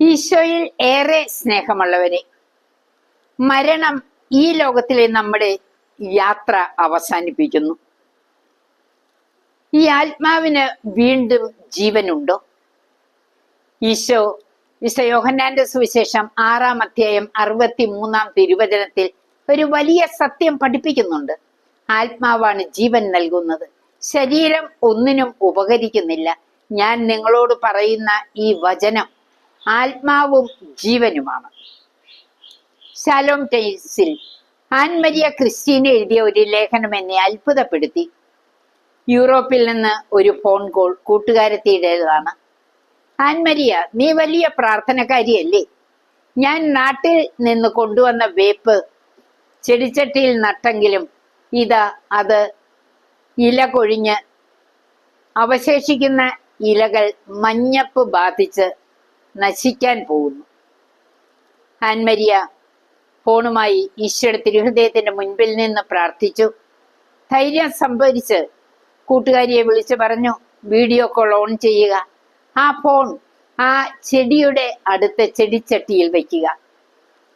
ഈശോയിൽ ഏറെ സ്നേഹമുള്ളവരെ മരണം ഈ ലോകത്തിലെ നമ്മുടെ യാത്ര അവസാനിപ്പിക്കുന്നു. ഈ ആത്മാവിന് വീണ്ടും ജീവനുണ്ടോ? ഈശോ ഈശോ യോഹന്നാന്റെ സുവിശേഷം ആറാം അധ്യായം അറുപത്തി മൂന്നാം തിരുവചനത്തിൽ ഒരു വലിയ സത്യം പഠിപ്പിക്കുന്നുണ്ട്. ആത്മാവാണ് ജീവൻ നൽകുന്നത്. ശരീരം ഒന്നിനും ഉപകരിക്കുന്നില്ല. ഞാൻ നിങ്ങളോട് പറയുന്ന ഈ വചനം ആത്മാവും ജീവനുമാണ്. ശാലോം ടൈൽസിൽ ആൻമരിയ ക്രിസ്റ്റീന എഴുതിയ ഒരു ലേഖനം എന്നെ അത്ഭുതപ്പെടുത്തി. യൂറോപ്പിൽ നിന്ന് ഒരു ഫോൺ കോൾ കൂട്ടുകാരത്തിയുടേതാണ്. ആൻമരിയ നീ വലിയ പ്രാർത്ഥനക്കാരിയല്ലേ? ഞാൻ നാട്ടിൽ നിന്ന് കൊണ്ടുവന്ന വേപ്പ് ചെടിച്ചട്ടിയിൽ നട്ടെങ്കിലും ഇതാ അത് ഇല കൊഴിഞ്ഞ് അവശേഷിക്കുന്ന ഇലകൾ മഞ്ഞപ്പ് ബാധിച്ച് നശിക്കാൻ പോകുന്നു. ആൻമരിയ ഫോണുമായി ഈശ്വര തിരുഹൃദയത്തിന്റെ മുൻപിൽ നിന്ന് പ്രാർത്ഥിച്ചു. ധൈര്യം സംഭരിച്ച് കൂട്ടുകാരിയെ വിളിച്ചു പറഞ്ഞു വീഡിയോ കോൾ ഓൺ ചെയ്യുക. ആ ഫോൺ ആ ചെടിയുടെ അടുത്ത ചെടിച്ചട്ടിയിൽ വയ്ക്കുക.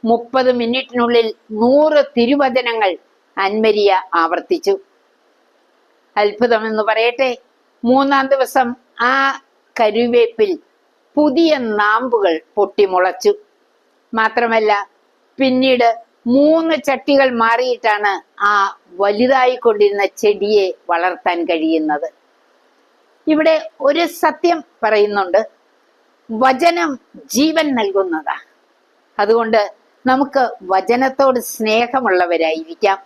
മുപ്പത് മിനിറ്റിനുള്ളിൽ നൂറ് തിരുവചനങ്ങൾ അൻമരിയ ആവർത്തിച്ചു. അത്ഭുതമെന്ന് പറയട്ടെ മൂന്നാം ദിവസം ആ കരുവേപ്പിൽ പുതിയ നാമ്പുകൾ പൊട്ടിമുളച്ചു. മാത്രമല്ല പിന്നീട് മൂന്ന് ചട്ടികൾ മാറിയിട്ടാണ് ആ വലുതായിക്കൊണ്ടിരുന്ന ചെടിയെ വളർത്താൻ കഴിയുന്നത്. ഇവിടെ ഒരു സത്യം പറയുന്നുണ്ട്. വചനം ജീവൻ നൽകുന്നതാ. അതുകൊണ്ട് നമുക്ക് വചനത്തോട് സ്നേഹമുള്ളവരായിരിക്കാം.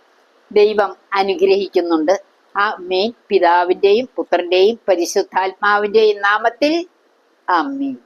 ദൈവം അനുഗ്രഹിക്കുന്നുണ്ട്. ആ മേൻ പിതാവിന്റെയും പുത്രന്റെയും പരിശുദ്ധാത്മാവിന്റെയും നാമത്തിൽ Amém.